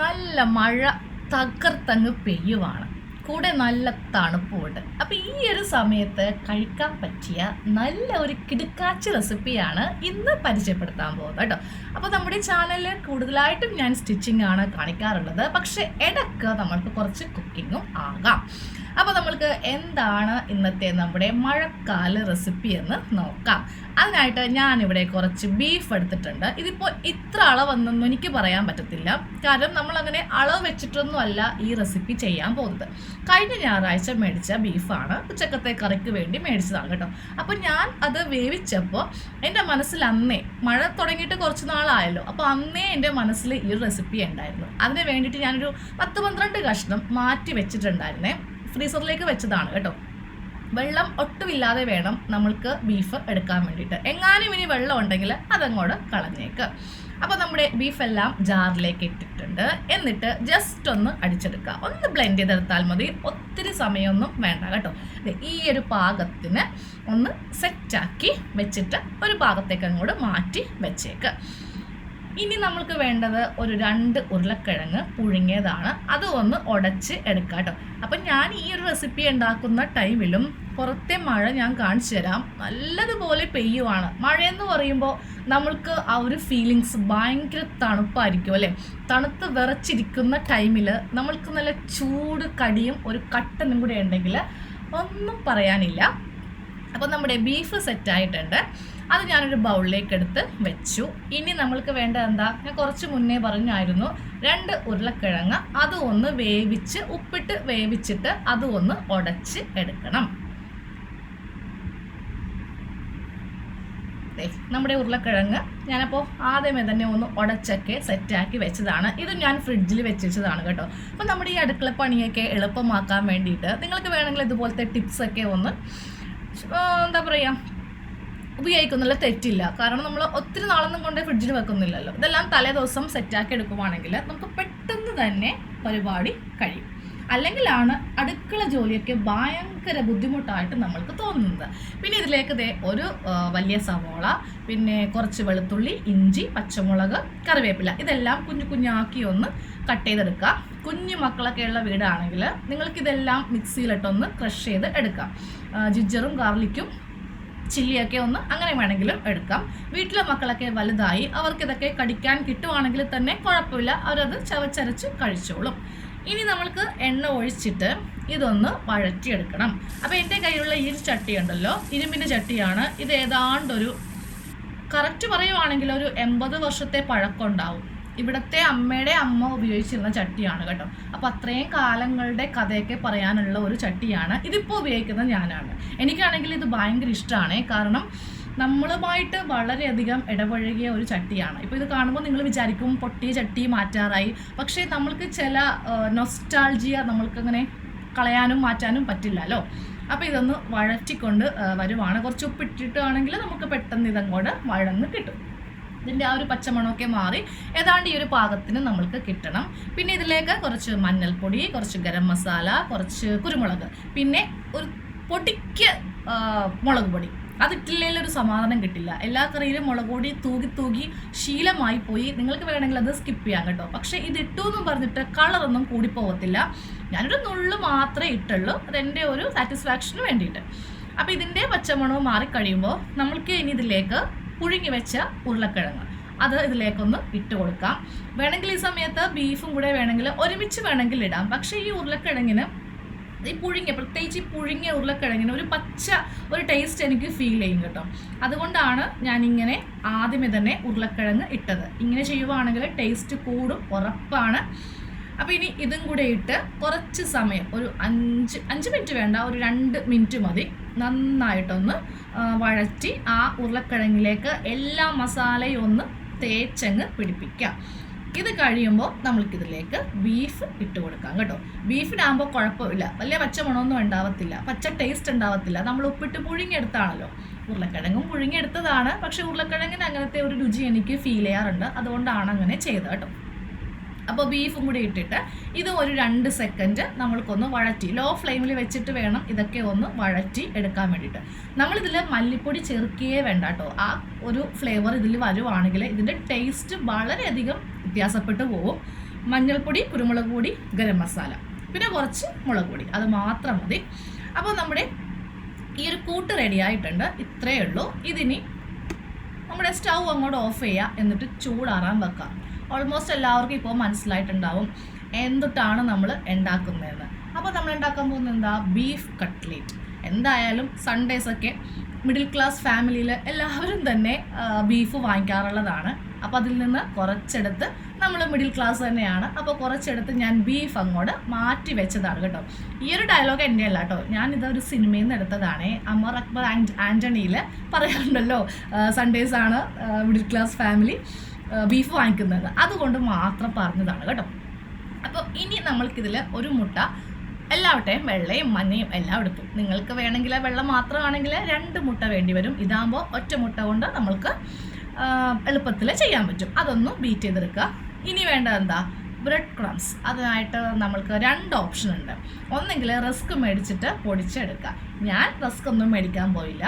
നല്ല മഴ തകർത്തങ്ങ് പെയ്യുവാണ്. കൂടെ നല്ല തണുപ്പുമുണ്ട്. അപ്പം ഈ ഒരു സമയത്ത് കഴിക്കാൻ പറ്റിയ നല്ല ഒരു കിടുക്കാച്ച് റെസിപ്പിയാണ് ഇന്ന് പരിചയപ്പെടുത്താൻ പോകുന്നത് കേട്ടോ. അപ്പോൾ നമ്മുടെ ചാനലിൽ കൂടുതലായിട്ടും ഞാൻ സ്റ്റിച്ചിങ് ആണ് കാണിക്കാറുള്ളത്. പക്ഷേ ഇടയ്ക്ക് നമ്മൾക്ക് കുറച്ച് കുക്കിങ്ങും ആകാം. നമ്മൾക്ക് എന്താണ് ഇന്നത്തെ നമ്മുടെ മഴക്കാല റെസിപ്പി എന്ന് നോക്കാം. അതിനായിട്ട് ഞാനിവിടെ കുറച്ച് ബീഫ് എടുത്തിട്ടുണ്ട്. ഇതിപ്പോൾ ഇത്ര അളവെന്നൊന്നും എനിക്ക് പറയാൻ പറ്റത്തില്ല. കാരണം നമ്മൾ അങ്ങനെ അളവ് വെച്ചിട്ടൊന്നുമല്ല ഈ റെസിപ്പി ചെയ്യാൻ പോകുന്നത്. കഴിഞ്ഞ ഞായറാഴ്ച മേടിച്ച ബീഫാണ് ഉച്ചക്കത്തെ കറിക്ക് വേണ്ടി മേടിച്ചതാണ് കേട്ടോ. അപ്പോൾ ഞാൻ അത് വേവിച്ചപ്പോൾ എന്റെ മനസ്സിൽ അന്നേ മഴ തുടങ്ങിയിട്ട് കുറച്ച് നാളായല്ലോ. അപ്പോൾ അന്നേ എന്റെ മനസ്സിൽ ഈ റെസിപ്പി ഉണ്ടായിരുന്നു. അതിന് വേണ്ടിയിട്ട് ഞാനൊരു പത്ത് പന്ത്രണ്ട് കഷ്ണം മാറ്റി വെച്ചിട്ടുണ്ടായിരുന്നേ. ഫ്രീസറിലേക്ക് വെച്ചതാണ് കേട്ടോ. വെള്ളം ഒട്ടുമില്ലാതെ വേണം നമ്മൾക്ക് ബീഫ് എടുക്കാൻ വേണ്ടിയിട്ട്. എങ്ങാനും ഇനി വെള്ളം ഉണ്ടെങ്കിൽ അതങ്ങോട്ട് കളഞ്ഞേക്ക്. അപ്പോൾ നമ്മുടെ ബീഫെല്ലാം ജാറിലേക്ക് ഇട്ടിട്ടുണ്ട്. എന്നിട്ട് ജസ്റ്റ് ഒന്ന് അടിച്ചെടുക്കുക. ഒന്ന് ബ്ലെൻഡ് ചെയ്തെടുത്താൽ മതി. ഒത്തിരി സമയമൊന്നും വേണ്ട കേട്ടോ. ഈ ഒരു പാകത്തിന് ഒന്ന് സെറ്റാക്കി വെച്ചിട്ട് ഒരു പാകത്തേക്ക് അങ്ങോട്ട് മാറ്റി വെച്ചേക്ക്. ഇനി നമ്മൾക്ക് വേണ്ടത് ഒരു രണ്ട് ഉരുളക്കിഴങ്ങ് പുഴുങ്ങിയതാണ്. അത് ഒന്ന് ഉടച്ച് എടുക്കുക കേട്ടോ അപ്പം ഞാൻ ഈ ഒരു റെസിപ്പി ഉണ്ടാക്കുന്ന ടൈമിലും പുറത്തെ മഴ ഞാൻ കാണിച്ചു തരാം. നല്ലതുപോലെ പെയ്യുവാണ്. മഴയെന്ന് പറയുമ്പോൾ നമ്മൾക്ക് ആ ഒരു ഫീലിങ്സ് ഭയങ്കര തണുപ്പായിരിക്കും അല്ലേ? തണുത്ത് വിറച്ചിരിക്കുന്ന ടൈമിൽ നമ്മൾക്ക് നല്ല ചൂട് കടിയും ഒരു കട്ടനും കൂടെ ഉണ്ടെങ്കിൽ ഒന്നും പറയാനില്ല. അപ്പോൾ നമ്മുടെ ബീഫ് സെറ്റായിട്ടുണ്ട് അത് ഞാനൊരു ബൗളിലേക്ക് എടുത്ത് വെച്ചു. ഇനി നമ്മൾക്ക് വേണ്ടത് എന്താ? ഞാൻ കുറച്ച് മുന്നേ പറഞ്ഞായിരുന്നു. രണ്ട് ഉരുളക്കിഴങ്ങ് അത് ഒന്ന് വേവിച്ച് ഉപ്പിട്ട് വേവിച്ചിട്ട് അത് ഒന്ന് ഉടച്ച് എടുക്കണം. നമ്മുടെ ഉരുളക്കിഴങ്ങ് ഞാനപ്പോൾ ആദ്യമേ തന്നെ ഒന്ന് ഉടച്ചൊക്കെ സെറ്റാക്കി വെച്ചതാണ്. ഇത് ഞാൻ ഫ്രിഡ്ജിൽ വെച്ചതാണ് കേട്ടോ. അപ്പോൾ നമ്മുടെ ഈ അടുക്കള പണിയൊക്കെ എളുപ്പമാക്കാൻ വേണ്ടിയിട്ട് നിങ്ങൾക്ക് വേണമെങ്കിൽ ഇതുപോലത്തെ ടിപ്സൊക്കെ ഒന്ന് എന്താ പറയുക ഉപയോഗിക്കുന്നുള്ള തെറ്റില്ല. കാരണം നമ്മൾ ഒത്തിരി നാളൊന്നും കൊണ്ട് ഫ്രിഡ്ജിൽ വെക്കുന്നില്ലല്ലോ. ഇതെല്ലാം തലേ ദിവസം സെറ്റാക്കി എടുക്കുവാണെങ്കിൽ നമുക്ക് പെട്ടെന്ന് തന്നെ പരിപാടി കഴിയും. അല്ലെങ്കിലാണ് അടുക്കള ജോലിയൊക്കെ ഭയങ്കര ബുദ്ധിമുട്ടായിട്ട് നമ്മൾക്ക് തോന്നുന്നത്. പിന്നെ ഇതിലേക്ക് ദേ ഒരു വലിയ സവോള പിന്നെ കുറച്ച് വെളുത്തുള്ളി ഇഞ്ചി പച്ചമുളക് കറിവേപ്പില. ഇതെല്ലാം കുഞ്ഞു കുഞ്ഞാക്കി ഒന്ന് കട്ട് ചെയ്തെടുക്കുക കുഞ്ഞു മക്കളൊക്കെ ഉള്ള വീടാണെങ്കിൽ നിങ്ങൾക്കിതെല്ലാം മിക്സിയിലിട്ടൊന്ന് ക്രഷ് ചെയ്ത് എടുക്കാം. ജിഞ്ചറും ഗാർലിക്കും ചില്ലിയൊക്കെ ഒന്ന് അങ്ങനെ വേണമെങ്കിലും എടുക്കാം. വീട്ടിലെ മക്കളൊക്കെ വലുതായി അവർക്ക് ഇതൊക്കെ കടിക്കാൻ കിട്ടുവാണെങ്കിൽ തന്നെ കുഴപ്പമില്ല അവരത് ചവച്ചരച്ച് കഴിച്ചോളും. ഇനി നമ്മൾക്ക് എണ്ണ ഒഴിച്ചിട്ട് ഇതൊന്ന് വഴറ്റിയെടുക്കണം. അപ്പോൾ എന്റെ കയ്യിലുള്ള ഈ ചട്ടി ഉണ്ടല്ലോ ഇരുമ്പിന്റെ ചട്ടിയാണ്. ഇത് ഏതാണ്ടൊരു കറക്റ്റ് പറയുവാണെങ്കിൽ ഒരു എൺപത് വർഷത്തെ പഴക്കം ഉണ്ടാവും. ഇവിടുത്തെ അമ്മയുടെ അമ്മ ഉപയോഗിച്ചിരുന്ന ചട്ടിയാണ് കേട്ടോ. അപ്പൊ അത്രയും കാലങ്ങളുടെ കഥയൊക്കെ പറയാനുള്ള ഒരു ചട്ടിയാണ് ഇതിപ്പോൾ ഉപയോഗിക്കുന്നത് ഞാനാണ്. എനിക്കാണെങ്കിൽ ഇത് ഭയങ്കര ഇഷ്ടമാണ് കാരണം നമ്മളുമായിട്ട് വളരെയധികം ഇടപഴകിയ ഒരു ചട്ടിയാണ്. ഇപ്പോൾ ഇത് കാണുമ്പോൾ നിങ്ങൾ വിചാരിക്കും പൊട്ടിയ ചട്ടി മാറ്റാറായി. പക്ഷേ നമ്മൾക്ക് ചില നൊസ്റ്റാൾജിയ നമ്മൾക്കങ്ങനെ കളയാനും മാറ്റാനും പറ്റില്ലല്ലോ. അപ്പോൾ ഇതൊന്ന് വഴറ്റിക്കൊണ്ട് വരുവാണ്. കുറച്ച് ഉപ്പിട്ടിട്ടാണെങ്കിൽ നമുക്ക് പെട്ടെന്ന് ഇതങ്ങോട്ട് വഴന്ന് കിട്ടും. ഇതിന്റെ ആ ഒരു പച്ചമണമൊക്കെ മാറി ഏതാണ്ട് ഈ ഒരു പാകത്തിന് നമ്മൾക്ക് കിട്ടണം. പിന്നെ ഇതിലേക്ക് കുറച്ച് മഞ്ഞൾപ്പൊടി കുറച്ച് ഗരം മസാല കുറച്ച് കുരുമുളക് പിന്നെ ഒരു പൊടിക്ക് മുളക് പൊടി. അതിട്ടില്ലെങ്കിൽ ഒരു സമാധാനം കിട്ടില്ല. എല്ലാ കറിയിലും മുളക് പൊടി തൂകി തൂകി ശീലമായി പോയി നിങ്ങൾക്ക് വേണമെങ്കിൽ അത് സ്കിപ്പ് ചെയ്യാം കേട്ടോ. പക്ഷേ ഇത് ഇട്ടു എന്ന് പറഞ്ഞിട്ട് കളറൊന്നും കൂടിപ്പോകത്തില്ല ഞാനൊരു നുള്ളു മാത്രമേ ഇട്ടുള്ളൂ. അതെന്റെ ഒരു സാറ്റിസ്ഫാക്ഷന് വേണ്ടിയിട്ട്. അപ്പോൾ ഇതിന്റെ പച്ചമണവും മാറിക്കഴിയുമ്പോൾ നമ്മൾക്ക് ഇനി ഇതിലേക്ക് പുഴുങ്ങി വെച്ച ഉരുളക്കിഴങ്ങ്. അത് ഇതിലേക്കൊന്ന് ഇട്ട് കൊടുക്കാം വേണമെങ്കിൽ ഈ സമയത്ത് ബീഫും കൂടെ വേണമെങ്കിൽ ഒരുമിച്ച് വേണമെങ്കിൽ ഇടാം. പക്ഷേ ഈ ഉരുളക്കിഴങ്ങിന് ഈ പുഴുങ്ങിയ പ്രത്യേകിച്ച് ഈ പുഴുങ്ങിയ ഉരുളക്കിഴങ്ങിന് ഒരു പച്ച ഒരു ടേസ്റ്റ് എനിക്ക് ഫീൽ ചെയ്യും കേട്ടോ. അതുകൊണ്ടാണ് ഞാൻ ഇങ്ങനെ ആദ്യമേ തന്നെ ഉരുളക്കിഴങ്ങ് ഇട്ടത്. ഇങ്ങനെ ചെയ്യുവാണെങ്കിൽ ടേസ്റ്റ് കൂടും ഉറപ്പാണ്. അപ്പോൾ ഇനി ഇതും കൂടെ ഇട്ട് കുറച്ച് സമയം ഒരു അഞ്ച് അഞ്ച് മിനിറ്റ് വേണ്ട ഒരു രണ്ട് മിനിറ്റ് മതി. നന്നായിട്ടൊന്ന് വഴറ്റി ആ ഉരുളക്കിഴങ്ങിലേക്ക് എല്ലാ മസാലയും ഒന്ന് തേച്ചങ്ങ് പിടിപ്പിക്കാം ഇത് കഴിയുമ്പോൾ നമ്മൾക്കിതിലേക്ക് ബീഫ് ഇട്ട് കൊടുക്കാം കേട്ടോ. ബീഫിനാകുമ്പോൾ കുഴപ്പമില്ല. വലിയ പച്ച മണമൊന്നും ഉണ്ടാവത്തില്ല. പച്ച ടേസ്റ്റ് ഉണ്ടാവത്തില്ല. നമ്മൾ ഉപ്പിട്ട് പുഴുങ്ങിയെടുത്താണല്ലോ. ഉരുളക്കിഴങ്ങും പുഴുങ്ങിയെടുത്തതാണ്. പക്ഷേ ഉരുളക്കിഴങ്ങിന് അങ്ങനത്തെ ഒരു രുചി എനിക്ക് ഫീൽ ചെയ്യാറുണ്ട്. അതുകൊണ്ടാണ് അങ്ങനെ ചെയ്തത് കേട്ടോ. അപ്പോൾ ബീഫും കൂടി ഇട്ടിട്ട് ഇത് ഒരു രണ്ട് സെക്കൻഡ് നമ്മൾക്കൊന്ന് വഴറ്റി. ലോ ഫ്ലെയിമിൽ വെച്ചിട്ട് വേണം ഇതൊക്കെ ഒന്ന് വഴറ്റി എടുക്കാൻ വേണ്ടിയിട്ട്. നമ്മളിതിൽ മല്ലിപ്പൊടി ചേർക്കുകയേ വേണ്ട കേട്ടോ ആ ഒരു ഫ്ലേവർ ഇതിൽ വരുവാണെങ്കിൽ ഇതിന്റെ ടേസ്റ്റ് വളരെയധികം വ്യത്യാസപ്പെട്ടു പോകും മഞ്ഞൾപ്പൊടി കുരുമുളക് പൊടി ഗരം മസാല. പിന്നെ കുറച്ച് മുളക് പൊടി. അത് മാത്രം മതി. അപ്പോൾ നമ്മുടെ ഈ ഒരു കൂട്ട് റെഡി ആയിട്ടുണ്ട്. ഇത്രയേ ഉള്ളൂ. ഇതിനി നമ്മുടെ സ്റ്റൗ അങ്ങോട്ട് ഓഫ് ചെയ്യുക എന്നിട്ട് ചൂടാറാൻ വെക്കുക ഓൾമോസ്റ്റ് എല്ലാവർക്കും ഇപ്പോൾ മനസ്സിലായിട്ടുണ്ടാവും എന്തൊട്ടാണ് നമ്മൾ ഉണ്ടാക്കുന്നതെന്ന്. അപ്പോൾ നമ്മൾ ഉണ്ടാക്കാൻ പോകുന്നത് എന്താ? ബീഫ് കട്ട്ലേറ്റ് എന്തായാലും സൺഡേസ് ഒക്കെ മിഡിൽ ക്ലാസ് ഫാമിലിയിൽ എല്ലാവരും തന്നെ ബീഫ് വാങ്ങിക്കാറുള്ളതാണ്. അപ്പോൾ അതിൽ നിന്ന് കുറച്ചെടുത്ത് നമ്മൾ മിഡിൽ ക്ലാസ് തന്നെയാണ്. അപ്പോൾ കുറച്ചെടുത്ത് ഞാൻ ബീഫ് അങ്ങോട്ട് മാറ്റി വെച്ചതാണ് കേട്ടോ. ഈ ഒരു ഡയലോഗ് എന്റെ അല്ല കേട്ടോ. ഞാൻ ഇതൊരു സിനിമയിൽ നിന്ന് എടുത്തതാണ്. അമർ അക്ബർ ആൻഡ് ആന്റണിയിൽ പറയാറുണ്ടല്ലോ സൺഡേസ് ആണ് മിഡിൽ ക്ലാസ് ഫാമിലി ബീഫ് വാങ്ങിക്കുന്നത്. അതുകൊണ്ട് മാത്രം പറഞ്ഞതാണ് കേട്ടോ. അപ്പോൾ ഇനി നമ്മൾക്കിതിൽ ഒരു മുട്ട എല്ലാവട്ടെയും വെള്ളയും മഞ്ഞയും എല്ലാം എടുത്തു. നിങ്ങൾക്ക് വേണമെങ്കിൽ വെള്ളം മാത്രമാണെങ്കിൽ രണ്ട് മുട്ട വേണ്ടി വരും. ഇതാകുമ്പോൾ ഒറ്റ മുട്ട കൊണ്ട് നമ്മൾക്ക് എളുപ്പത്തിൽ ചെയ്യാൻ പറ്റും. അതൊന്നും ബീറ്റ് ചെയ്തെടുക്കുക. ഇനി വേണ്ടത് എന്താ? ബ്രെഡ് ക്രംസ് അതിനായിട്ട് നമ്മൾക്ക് രണ്ട് ഓപ്ഷൻ ഉണ്ട്. ഒന്നെങ്കിൽ റിസ്ക് മേടിച്ചിട്ട് പൊടിച്ചെടുക്കുക. ഞാൻ റിസ്ക് ഒന്നും മേടിക്കാൻ പോയില്ല.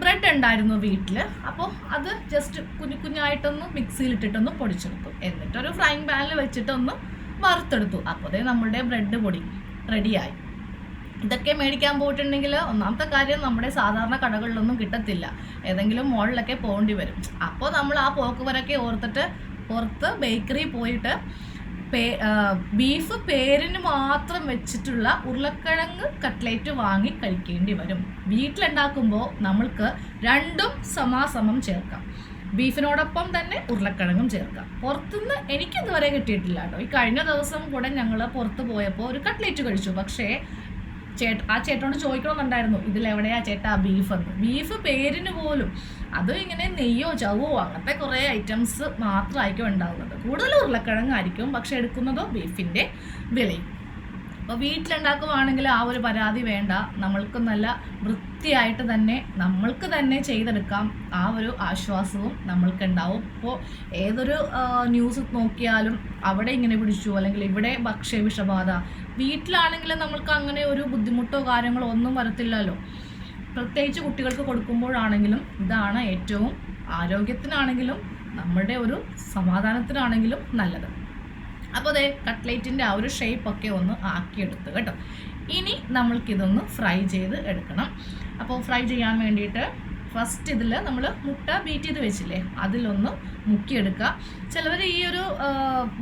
ബ്രെഡ് ഉണ്ടായിരുന്നു വീട്ടിൽ അപ്പോൾ അത് ജസ്റ്റ് കുഞ്ഞു കുഞ്ഞായിട്ടൊന്ന് മിക്സിയിലിട്ടിട്ടൊന്ന് പൊടിച്ചെടുത്തു. എന്നിട്ടൊരു ഫ്രൈങ് പാനിൽ വെച്ചിട്ടൊന്ന് വറുത്തെടുത്തു. അപ്പോഴേ നമ്മുടെ ബ്രെഡ് പൊടി റെഡിയായി ഇതൊക്കെ മേടിക്കാൻ പോയിട്ടുണ്ടെങ്കിൽ ഒന്നാമത്തെ കാര്യം നമ്മുടെ സാധാരണ കടകളിലൊന്നും കിട്ടത്തില്ല. ഏതെങ്കിലും മോളിലൊക്കെ പോകേണ്ടി വരും. അപ്പോൾ നമ്മൾ ആ പോക്ക് വരൊക്കെ ഓർത്തിട്ട് പുറത്ത് ബേക്കറി പോയിട്ട് ബീഫ് പേരിന് മാത്രം വെച്ചിട്ടുള്ള ഉരുളക്കിഴങ്ങ് കട്ട്ലേറ്റ് വാങ്ങി കഴിക്കേണ്ടി വരും. വീട്ടിലുണ്ടാക്കുമ്പോൾ നമ്മൾക്ക് രണ്ടും സമാസമം ചേർക്കാം. ബീഫിനോടൊപ്പം തന്നെ ഉരുളക്കിഴങ്ങും ചേർക്കാം. പുറത്തുനിന്ന് എനിക്കിതുവരെ കിട്ടിയിട്ടില്ല കേട്ടോ ഈ കഴിഞ്ഞ ദിവസം കൂടെ ഞങ്ങൾ പുറത്ത് പോയപ്പോൾ ഒരു കട്ട്ലേറ്റ് കഴിച്ചു. പക്ഷേ ചേട്ട ആ ചേട്ടനോട് ചോദിക്കണമെന്നുണ്ടായിരുന്നു ഇതിലെവിടെയാ ചേട്ടാ ബീഫ് എന്ന് ബീഫ് പേരിന് പോലും അതും ഇങ്ങനെ നെയ്യോ ചവോ അങ്ങനത്തെ കുറേ ഐറ്റംസ് മാത്രമായിരിക്കും ഉണ്ടാകുന്നത് കൂടുതൽ ഉരുളക്കിഴങ്ങായിരിക്കും പക്ഷെ എടുക്കുന്നതോ ബീഫിന്റെ വിലയും. അപ്പോൾ വീട്ടിലുണ്ടാക്കുവാണെങ്കിൽ ആ ഒരു പരാതി വേണ്ട. നമ്മൾക്ക് നല്ല വൃത്തിയായിട്ട് തന്നെ നമ്മൾക്ക് തന്നെ ചെയ്തെടുക്കാം. ആ ഒരു ആശ്വാസവും നമ്മൾക്ക് ഉണ്ടാവും ഇപ്പോൾ ഏതൊരു ന്യൂസ് നോക്കിയാലും അവിടെ ഇങ്ങനെ പിടിച്ചു അല്ലെങ്കിൽ ഇവിടെ ഭക്ഷ്യ വിഷബാധ വീട്ടിലാണെങ്കിലും നമ്മൾക്ക് അങ്ങനെ ഒരു ബുദ്ധിമുട്ടോ കാര്യങ്ങളോ ഒന്നും വരത്തില്ലല്ലോ. പ്രത്യേകിച്ച് കുട്ടികൾക്ക് കൊടുക്കുമ്പോഴാണെങ്കിലും ഇതാണ് ഏറ്റവും ആരോഗ്യത്തിനാണെങ്കിലും നമ്മുടെ ഒരു സമാധാനത്തിനാണെങ്കിലും നല്ലത്. അപ്പോൾ അതേ കട്ട്ലേറ്റിന്റെ ആ ഒരു ഷേപ്പൊക്കെ ഒന്ന് ആക്കിയെടുത്ത് കേട്ടോ. ഇനി നമ്മൾക്കിതൊന്ന് ഫ്രൈ ചെയ്ത് എടുക്കണം. അപ്പോൾ ഫ്രൈ ചെയ്യാൻ വേണ്ടിയിട്ട് ഫസ്റ്റ് ഇതിൽ നമ്മൾ മുട്ട ബീറ്റ് ചെയ്ത് വെച്ചില്ലേ അതിലൊന്ന് മുക്കിയെടുക്കുക. ചിലവർ ഈ ഒരു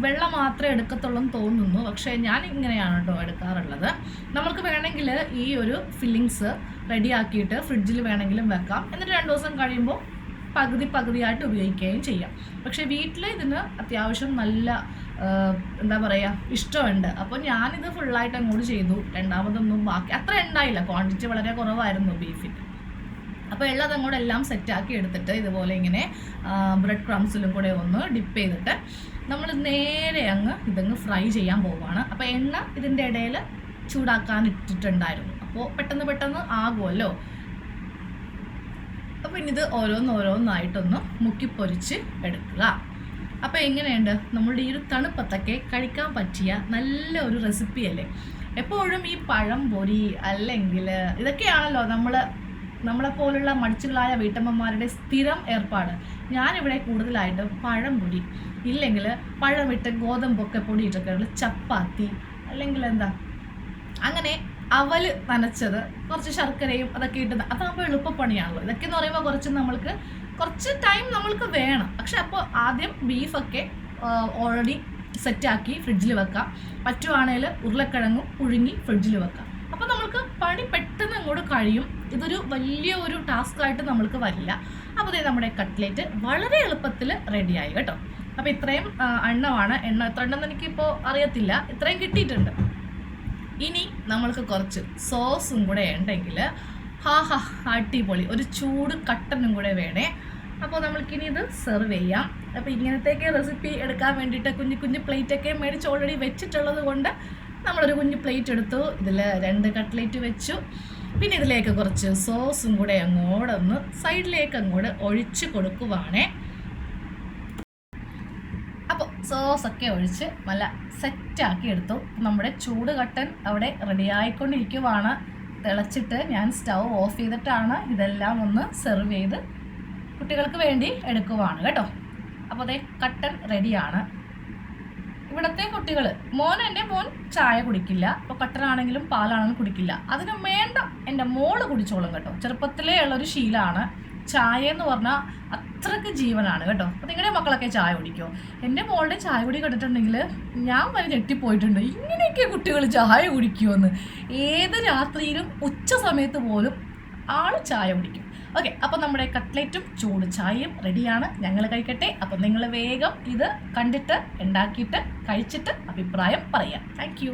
വെള്ളം മാത്രമേ എടുക്കത്തുള്ളൂ എന്ന് തോന്നുന്നു. പക്ഷേ ഞാൻ ഇങ്ങനെയാണ് കേട്ടോ എടുക്കാറുള്ളത്. നമുക്ക് വേണമെങ്കിൽ ഈ ഒരു ഫില്ലിങ്സ് റെഡിയാക്കിയിട്ട് ഫ്രിഡ്ജിൽ വേണമെങ്കിലും വെക്കാം. എന്നിട്ട് രണ്ട് ദിവസം കഴിയുമ്പോൾ പകുതി പകുതിയായിട്ട് ഉപയോഗിക്കുകയും ചെയ്യാം. പക്ഷേ വീട്ടിൽ ഇതിന് അത്യാവശ്യം നല്ല എന്താ പറയുക ഇഷ്ടമുണ്ട്. അപ്പോൾ ഞാനിത് ഫുള്ളായിട്ട് അങ്ങോട്ട് ചെയ്തു. രണ്ടാമതൊന്നും ബാക്കി അത്ര ഉണ്ടായില്ല. ക്വാണ്ടിറ്റി വളരെ കുറവായിരുന്നു ബീഫിന്. അപ്പോൾ ഉള്ളത് അങ്ങോട്ട് എല്ലാം സെറ്റാക്കി എടുത്തിട്ട് ഇതുപോലെ ഇങ്ങനെ ബ്രെഡ് ക്രംസിലും കൂടെ ഒന്ന് ഡിപ്പ് ചെയ്തിട്ട് നമ്മൾ നേരെ അങ്ങ് ഇതങ്ങ് ഫ്രൈ ചെയ്യാൻ പോവുകയാണ് അപ്പോൾ എണ്ണ ഇതിന്റെ ഇടയിൽ ചൂടാക്കാൻ ഇട്ടിട്ടുണ്ടായിരുന്നു. അപ്പോൾ പെട്ടെന്ന് പെട്ടെന്ന് ആകുമല്ലോ അപ്പോൾ ഇനി ഇത് ഓരോന്നോരോന്നായിട്ടൊന്ന് മുക്കിപ്പൊരിച്ച് എടുക്കുക. അപ്പോൾ എങ്ങനെയുണ്ട്? നമ്മളുടെ ഈ ഒരു തണുപ്പത്തൊക്കെ കഴിക്കാൻ പറ്റിയ നല്ല ഒരു റെസിപ്പി അല്ലേ? എപ്പോഴും ഈ പഴം പൊരി അല്ലെങ്കിൽ ഇതൊക്കെയാണല്ലോ നമ്മൾ നമ്മളെപ്പോലുള്ള മടിച്ചുകളായ വീട്ടമ്മമാരുടെ സ്ഥിരം ഏർപ്പാട്. ഞാനിവിടെ കൂടുതലായിട്ടും പഴം പൊരി ഇല്ലെങ്കിൽ പഴമിട്ട് ഗോതമ്പൊക്കെ പൊടിയിട്ടൊക്കെ ചപ്പാത്തി അല്ലെങ്കിൽ എന്താ അങ്ങനെ അവൽ നനച്ചത് കുറച്ച് ശർക്കരയും അതൊക്കെ ഇട്ട് അതാകുമ്പോൾ എളുപ്പപ്പണിയാണല്ലോ. ഇതൊക്കെ എന്ന് പറയുമ്പോൾ കുറച്ച് നമ്മൾക്ക് കുറച്ച് ടൈം നമ്മൾക്ക് വേണം. പക്ഷെ അപ്പോൾ ആദ്യം ബീഫൊക്കെ ഓൾറെഡി സെറ്റാക്കി ഫ്രിഡ്ജിൽ വെക്കാം. പറ്റുവാണെങ്കിൽ ഉരുളക്കിഴങ്ങും പുഴുങ്ങി ഫ്രിഡ്ജിൽ വെക്കാം. അപ്പോൾ നമ്മൾക്ക് പണി പെട്ടെന്ന് അങ്ങോട്ട് കഴിയും. ഇതൊരു വലിയ ഒരു ടാസ്ക് ആയിട്ട് നമ്മൾക്ക് വരില്ല. അപ്പോൾ ഇതേ നമ്മുടെ കട്ട്ലേറ്റ് വളരെ എളുപ്പത്തിൽ റെഡിയായി കേട്ടോ. അപ്പോൾ ഇത്രയും എണ്ണമാണ്. എണ്ണ എത്ര എണ്ണം എനിക്കിപ്പോൾ അറിയത്തില്ല. ഇത്രയും കിട്ടിയിട്ടുണ്ട്. ഇനി നമ്മൾക്ക് കുറച്ച് സോസും കൂടെ ഉണ്ടെങ്കിൽ ഹാ ഹാ അടിപൊളി. ഒരു ചൂട് കട്ടനും കൂടെ വേണേ. അപ്പോൾ നമ്മൾക്കിനി ഇത് സെർവ് ചെയ്യാം. അപ്പോൾ ഇങ്ങനത്തേക്ക് റെസിപ്പി എടുക്കാൻ വേണ്ടിയിട്ട് കുഞ്ഞു കുഞ്ഞു പ്ലേറ്റൊക്കെ മേടിച്ച് ഓൾറെഡി വെച്ചിട്ടുള്ളത് കൊണ്ട് നമ്മളൊരു കുഞ്ഞു പ്ലേറ്റ് എടുത്തു. ഇതിൽ രണ്ട് കട്ട്ലേറ്റ് വെച്ചു. പിന്നെ ഇതിലേക്ക് കുറച്ച് സോസും കൂടെ അങ്ങോട്ടൊന്ന് സൈഡിലേക്ക് അങ്ങോട്ട് ഒഴിച്ച് കൊടുക്കുവാണേ. അപ്പോൾ സോസൊക്കെ ഒഴിച്ച് നല്ല സെറ്റാക്കി എടുത്തു. നമ്മുടെ ചൂട് കട്ടൻ അവിടെ റെഡി ആയിക്കൊണ്ടിരിക്കുവാണ്. തിളച്ചിട്ട് ഞാൻ സ്റ്റൗ ഓഫ് ചെയ്തിട്ടാണ് ഇതെല്ലാം ഒന്ന് സെർവ് ചെയ്ത് കുട്ടികൾക്ക് വേണ്ടി എടുക്കുവാണ് കേട്ടോ. അപ്പോൾ അതേ കട്ടൻ റെഡിയാണ് ഇവിടത്തെ കുട്ടികൾ മോൻ എന്റെ മോൻ ചായ കുടിക്കില്ല ഇപ്പോൾ കട്ടനാണെങ്കിലും പാലാണെങ്കിലും കുടിക്കില്ല. അതിന് വേണ്ട എന്റെ മോൾ കുടിച്ചോളും കേട്ടോ. ചെറുപ്പത്തിലേ ഉള്ളൊരു ശീലമാണ് ചായ എന്ന് പറഞ്ഞാൽ അത്രയ്ക്ക് ജീവനാണ് കേട്ടോ. അപ്പോൾ നിങ്ങളുടെ മക്കളൊക്കെ ചായ കുടിക്കുമോ എന്റെ മോളുടെ ചായ കുടി കണ്ടിട്ടുണ്ടെങ്കിൽ ഞാൻ വരെ ഞെട്ടിപ്പോയിട്ടുണ്ട്. ഇങ്ങനെയൊക്കെ കുട്ടികൾ ചായ കുടിക്കുമെന്ന് ഏത് രാത്രിയിലും ഉച്ച സമയത്ത് പോലും ആൾ ചായ കുടിക്കും. ഓക്കെ അപ്പോൾ നമ്മുടെ കട്ട്ലേറ്റും ചൂട് ചായയും റെഡിയാണ്. ഞങ്ങൾ കഴിക്കട്ടെ. അപ്പോൾ നിങ്ങൾ വേഗം ഇത് കണ്ടിട്ട് ഉണ്ടാക്കിയിട്ട് കഴിച്ചിട്ട് അഭിപ്രായം പറയാം. താങ്ക്